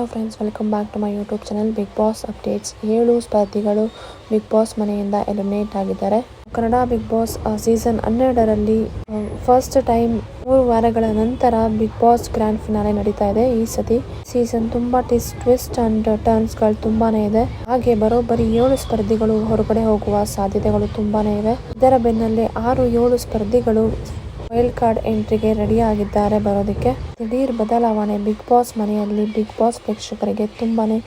Hello friends welcome back to my YouTube channel Big Boss updates ಏಳು ಸ್ಪರ್ಧಿಗಳು big Boss ಮನೆಯಿಂದ eliminate ಆಗಿದ್ದಾರೆ. Kannada big Boss season ಹನ್ನೆರಡರಲ್ಲಿ first time ಮೂರು ವಾರಗಳ ನಂತರ ಬಿಗ್ ಬಾಸ್ ಗ್ರ್ಯಾಂಡ್ ಫಿನಾಲೆ ನಡೀತಾ ಇದೆ ಈ ಸತಿ. ಸೀಸನ್ ತುಂಬಾ ಟಿಸ್ಟ್ ಟ್ವಿಸ್ಟ್ ಅಂಡ್ ಟರ್ನ್ಸ್ಗಳು ತುಂಬಾನೇ ಇದೆ. ಹಾಗೆ ಬರೋಬ್ಬರಿ ಏಳು ಸ್ಪರ್ಧಿಗಳು ಹೊರಗಡೆ ಹೋಗುವ ಸಾಧ್ಯತೆಗಳು ತುಂಬಾನೇ ಇವೆ. ಇದರ ಬೆನ್ನಲ್ಲೇ ಆರು ಏಳು ಸ್ಪರ್ಧಿಗಳು ವೈಲ್ಡ್ ಕಾರ್ಡ್ ಎಂಟ್ರಿಗೆ ರೆಡಿ ಆಗಿದ್ದಾರೆ ಬರೋದಕ್ಕೆ ದಿಢೀರ್ ಬದಲಾವಣೆ. ಬಿಗ್ ಬಾಸ್ ಮನೆಯಲ್ಲಿ ಬಿಗ್ ಬಾಸ್ ಪ್ರೇಕ್ಷಕರಿಗೆ ತುಂಬಾನೇ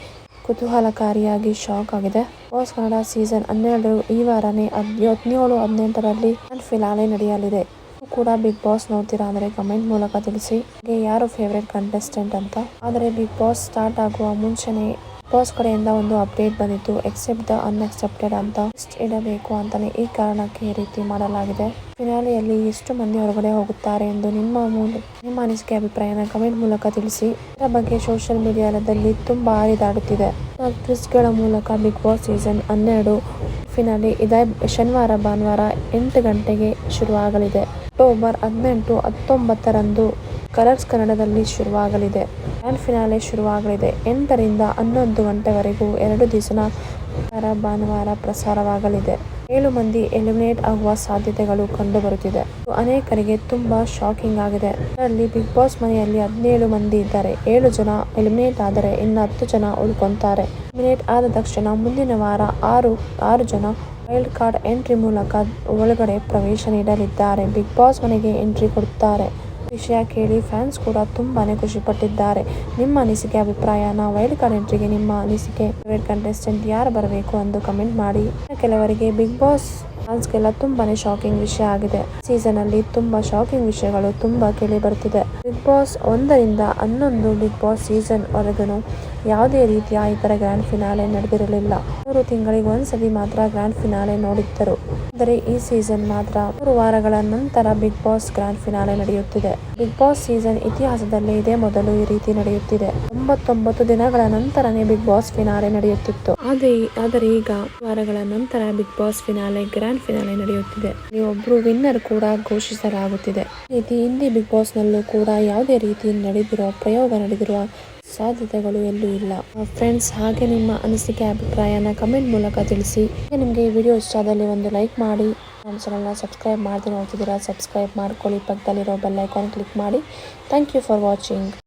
ಕುತೂಹಲಕಾರಿಯಾಗಿ ಶಾಕ್ ಆಗಿದೆ. ಬಾಸ್ ಕನ್ನಡ ಸೀಸನ್ ಹನ್ನೆರಡು ಈ ವಾರನೇ ಹದ್- ಹದಿನೇಳು, ಹದಿನೆಂಟರಲ್ಲಿ ಫಿನಾಲೆ ನಡೆಯಲಿದೆ. ಕೂಡ ಬಿಗ್ ಬಾಸ್ ನೋಡ್ತೀರಾ ಅಂದ್ರೆ ಕಮೆಂಟ್ ಮೂಲಕ ತಿಳಿಸಿ. ಯಾರು ಫೇವ್ರೆಟ್ ಕಂಟೆಸ್ಟೆಂಟ್ ಅಂತ. ಆದರೆ ಬಿಗ್ ಬಾಸ್ ಸ್ಟಾರ್ಟ್ ಆಗುವ ಮುಂಚೆನೆ ಬಾಸ್ ಕಡೆಯಿಂದ ಒಂದು ಅಪ್ಡೇಟ್ ಬಂದಿತ್ತು. ಎಕ್ಸೆಪ್ಟ್ ದ ಅನ್ಎಕ್ಸೆಪ್ಟೆಡ್ ಅಂತ ಲಿಸ್ಟ್ ಇಡಬೇಕು ಅಂತಾನೆ ಈ ಕಾರಣಕ್ಕೆ ಈ ರೀತಿ ಮಾಡಲಾಗಿದೆ. ಫಿನಾಲೆಯಲ್ಲಿ ಎಷ್ಟು ಮಂದಿ ಹೊರಗಡೆ ಹೋಗುತ್ತಾರೆ ಎಂದು ನಿಮ್ಮ ಮೂಲ, ನಿಮ್ಮ ಅನಿಸಿಕೆ ಅಭಿಪ್ರಾಯನ ಕಮೆಂಟ್ ಮೂಲಕ ತಿಳಿಸಿ. ಇದರ ಬಗ್ಗೆ ಸೋಷಿಯಲ್ ಮೀಡಿಯಾದಲ್ಲಿ ತುಂಬಾ ಹರಿದಾಡುತ್ತಿದೆ. ಟ್ವಿಸ್ಟ್ಗಳ ಮೂಲಕ ಬಿಗ್ ಬಾಸ್ ಸೀಸನ್ ಹನ್ನೆರಡು ಫಿನಾಲೆ ಇದೇ ಶನಿವಾರ, ಭಾನುವಾರ ಎಂಟು ಗಂಟೆಗೆ ಶುರುವಾಗಲಿದೆ. ಅಕ್ಟೋಬರ್ ಹದಿನೆಂಟು ಹತ್ತೊಂಬತ್ತರಂದು ಕಲರ್ಸ್ ಕನ್ನಡದಲ್ಲಿ ಶುರುವಾಗಲಿದೆ. Grand finale ಶುರುವಾಗಲಿದೆ. ಎಂಟರಿಂದ ಹನ್ನೊಂದು ಗಂಟೆವರೆಗೂ ಎರಡು ದಿವಸನ ವಾರ ಭಾನುವಾರ ಪ್ರಸಾರವಾಗಲಿದೆ. ಏಳು ಮಂದಿ ಎಲಿಮಿನೇಟ್ ಆಗುವ ಸಾಧ್ಯತೆಗಳು ಕಂಡುಬರುತ್ತಿದೆ. ಅನೇಕರಿಗೆ ತುಂಬಾ ಶಾಕಿಂಗ್ ಆಗಿದೆ. ಅದರಲ್ಲಿ ಬಿಗ್ ಬಾಸ್ ಮನೆಯಲ್ಲಿ ಹದಿನೇಳು ಮಂದಿ ಇದ್ದಾರೆ. ಏಳು ಜನ ಎಲಿಮಿನೇಟ್ ಆದರೆ ಇನ್ನು ಹತ್ತು ಜನ ಉಳ್ಕೊಂತಾರೆ. ಎಲಿಮಿನೇಟ್ ಆದ ತಕ್ಷಣ ಮುಂದಿನ ವಾರ ಆರು ಆರು ಜನ ವೈಲ್ಡ್ ಕಾರ್ಡ್ ಎಂಟ್ರಿ ಮೂಲಕ ಒಳಗಡೆ ಪ್ರವೇಶ ನೀಡಲಿದ್ದಾರೆ. ಬಿಗ್ ಬಾಸ್ ಮನೆಗೆ ಎಂಟ್ರಿ ಕೊಡುತ್ತಾರೆ. ವಿಷಯ ಕೇಳಿ ಫ್ಯಾನ್ಸ್ ಕೂಡ ತುಂಬಾನೇ ಖುಷಿ ಪಟ್ಟಿದ್ದಾರೆ ನಿಮ್ಮ ಅನಿಸಿಕೆ ಅಭಿಪ್ರಾಯನ ವೈಲ್ಡ್ ಕಾರ್ಡ್ ಎಂಟ್ರಿಗೆ ನಿಮ್ಮ ಅನಿಸಿಕೆ. ಕಂಟೆಸ್ಟೆಂಟ್ ಯಾರು ಬರಬೇಕು ಎಂದು ಕಮೆಂಟ್ ಮಾಡಿ. ಕೆಲವರಿಗೆ ಬಿಗ್ ಬಾಸ್ ಫ್ಯಾನ್ಸ್ಗೆಲ್ಲ ತುಂಬಾನೇ ಶಾಕಿಂಗ್ ವಿಷಯ ಆಗಿದೆ. ಸೀಸನ್ ಅಲ್ಲಿ ತುಂಬಾ ಶಾಕಿಂಗ್ ವಿಷಯಗಳು ತುಂಬಾ ಕೇಳಿ ಬರ್ತಿದೆ. ಬಿಗ್ ಬಾಸ್ ಒಂದರಿಂದ ಹನ್ನೊಂದು ಬಿಗ್ ಬಾಸ್ ಸೀಸನ್ ವರೆಗೂ ಯಾವುದೇ ರೀತಿಯ ಈ ತರ ಗ್ರ್ಯಾಂಡ್ ಫಿನಾಲೆ ನಡೆದಿರಲಿಲ್ಲ. ಮೂರು ತಿಂಗಳಿಗೆ ಒಂದ್ಸತಿ ಮಾತ್ರ ಗ್ರ್ಯಾಂಡ್ ಫಿನಾಲೆ ನೋಡಿದ್ದರು. ಆದರೆ ಈ ಸೀಸನ್ ಮಾತ್ರ ಮೂರು ವಾರಗಳ ನಂತರ ಬಿಗ್ ಬಾಸ್ ಗ್ರ್ಯಾಂಡ್ ಫಿನಾಲೆ ನಡೆಯುತ್ತಿದೆ. ಬಿಗ್ ಬಾಸ್ ಸೀಸನ್ ಇತಿಹಾಸದಲ್ಲಿ ಇದೇ ಮೊದಲು ಈ ರೀತಿ ನಡೆಯುತ್ತಿದೆ. ತೊಂಬತ್ತೊಂಬತ್ತು ದಿನಗಳ ನಂತರನೇ ಬಿಗ್ ಬಾಸ್ ಫಿನಾಲೆ ನಡೆಯುತ್ತಿತ್ತು. ಆದರೆ ಆದರೆ ಈಗ ವಾರಗಳ ನಂತರ Big Boss finale grand finale ನಡೆಯುತ್ತಿದೆ. ಒಬ್ರು ವಿನ್ನರ್ ಕೂಡ ಘೋಷಿಸಲಾಗುತ್ತಿದೆ. ರೀತಿ ಹಿಂದಿ ಬಿಗ್ ಬಾಸ್ ನಲ್ಲೂ ಕೂಡ ಯಾವುದೇ ರೀತಿ ನಡೆದಿರುವ ಪ್ರಯೋಗ ನಡೆದಿರುವ ಸಾಧ್ಯತೆಗಳು ಎಲ್ಲೂ ಇಲ್ಲ. ಫ್ರೆಂಡ್ಸ್ ಹಾಗೆ ನಿಮ್ಮ ಅನಿಸಿಕೆ, ಅಭಿಪ್ರಾಯನ ಕಮೆಂಟ್ ಮೂಲಕ ತಿಳಿಸಿ. ನಿಮಗೆ ಈ ವಿಡಿಯೋ ಇಷ್ಟ ಆದಲ್ಲಿ ಒಂದು ಲೈಕ್ ಮಾಡಿ. ನಮ್ಮ ಚಾನಲ್ನ ಸಬ್ಸ್ಕ್ರೈಬ್ ಮಾಡದೆ ನೋಡ್ತಿದ್ದೀರಾ ಸಬ್ಸ್ಕ್ರೈಬ್ ಮಾಡ್ಕೊಳ್ಳಿ. ಪಕ್ಕದಲ್ಲಿರೋ ಬೆಲ್ ಐಕಾನ್ ಕ್ಲಿಕ್ ಮಾಡಿ. Thank you for watching